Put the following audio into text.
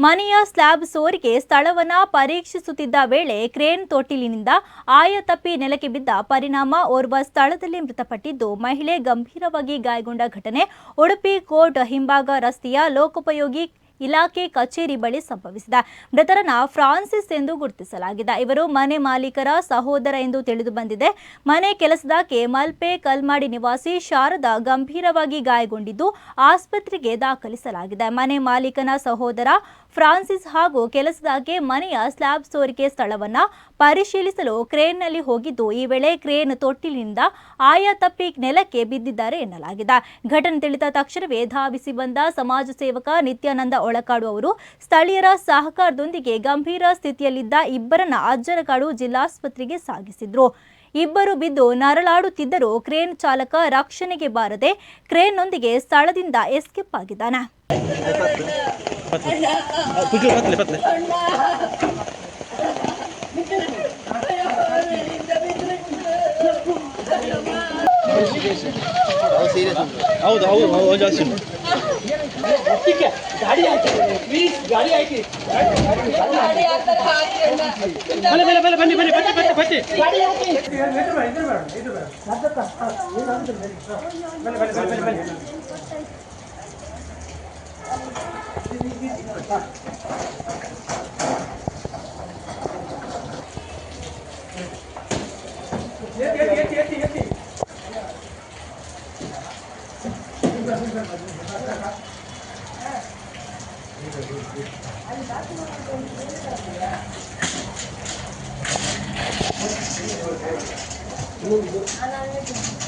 ಮನೆಯ ಸ್ಲ್ಯಾಬ್ ಸೋರಿಗೆ ಸ್ಥಳವನ್ನ ಪರೀಕ್ಷಿಸುತ್ತಿದ್ದ ವೇಳೆ ಕ್ರೇನ್ ತೊಟ್ಟಿಲಿನಿಂದ ಆಯ ತಪ್ಪಿ ನೆಲಕ್ಕೆ ಬಿದ್ದ ಪರಿಣಾಮ ಓರ್ವ ಸ್ಥಳದಲ್ಲಿ ಮೃತಪಟ್ಟಿದ್ದು ಮಹಿಳೆ ಗಂಭೀರವಾಗಿ ಗಾಯಗೊಂಡ ಘಟನೆ ಉಡುಪಿ ಕೋರ್ಟ್ ಹಿಂಭಾಗ ರಸ್ತೆಯ ಲೋಕೋಪಯೋಗಿ ಇಲಾಖೆ ಕಚೇರಿ ಬಳಿ ಸಂಭವಿಸಿದೆ. ಮೃತರನ್ನ ಫ್ರಾನ್ಸಿಸ್ ಎಂದು ಗುರುತಿಸಲಾಗಿದೆ. ಇವರು ಮನೆ ಮಾಲೀಕರ ಸಹೋದರ ಎಂದು ತಿಳಿದು ಬಂದಿದೆ. ಮನೆ ಕೆಲಸದಾಕೆ ಮಲ್ಪೆ ಕಲ್ಮಾಡಿ ನಿವಾಸಿ ಶಾರದಾ ಗಂಭೀರವಾಗಿ ಗಾಯಗೊಂಡಿದ್ದು ಆಸ್ಪತ್ರೆಗೆ ದಾಖಲಿಸಲಾಗಿದೆ. ಮನೆ ಮಾಲೀಕನ ಸಹೋದರ ಫ್ರಾನ್ಸಿಸ್ ಹಾಗೂ ಕೆಲಸದಾಕೆ ಮನೆಯ ಸ್ಲ್ಯಾಬ್ ಸೋರಿಕೆ ಸ್ಥಳವನ್ನ ಪರಿಶೀಲಿಸಲು ಕ್ರೇನ್ನಲ್ಲಿ ಹೋಗಿದ್ದು, ಈ ವೇಳೆ ಕ್ರೇನ್ ತೊಟ್ಟಿಲಿನಿಂದ ಆಯಾ ತಪ್ಪಿ ನೆಲಕ್ಕೆ ಬಿದ್ದಿದ್ದಾರೆ ಎನ್ನಲಾಗಿದೆ. ಘಟನೆ ತಿಳಿದ ತಕ್ಷಣವೇ ಧಾವಿಸಿ ಬಂದ ಸಮಾಜ ಸೇವಕ ನಿತ್ಯಾನಂದ ಒಳಕಾಡು ಸ್ಥಳೀಯರ ಸಹಕಾರದೊಂದಿಗೆ ಗಂಭೀರ ಸ್ಥಿತಿಯಲ್ಲಿದ್ದ ಇಬ್ಬರನ್ನ ಅಜ್ಜರಕಾಡು ಜಿಲ್ಲಾಸ್ಪತ್ರೆಗೆ ಸಾಗಿಸಿದ್ರು. ಇಬ್ಬರು ಬಿದ್ದು ನರಳಾಡುತ್ತಿದ್ದರೂ ಕ್ರೇನ್ ಚಾಲಕ ರಕ್ಷಣೆಗೆ ಬಾರದೆ ಕ್ರೇನ್ನೊಂದಿಗೆ ಸ್ಥಳದಿಂದ ಎಸ್ಕೇಪ್ ಆಗಿದ್ದಾನೆ. ಸೀರಿಯಸ್ ಹೌದು ಹೌದು ಹೌದು ಜಾಸ್ತಿ ಗಾಡಿ ಹಾಕಿ ಪ್ಲೀಸ್ ಗಾಡಿ ಹಾಕಿ ಬಲೆ ಬಲೆ ಬಲೆ ಬನ್ನಿ ಬನ್ನಿ ಬತ್ತೆ ಬತ್ತೆ ಬತ್ತೆ ಗಾಡಿ ಹಾಕಿ ಎತ್ತಿ ಎತ್ತಿ ಎತ್ತಿ ಎತ್ತಿ 하나는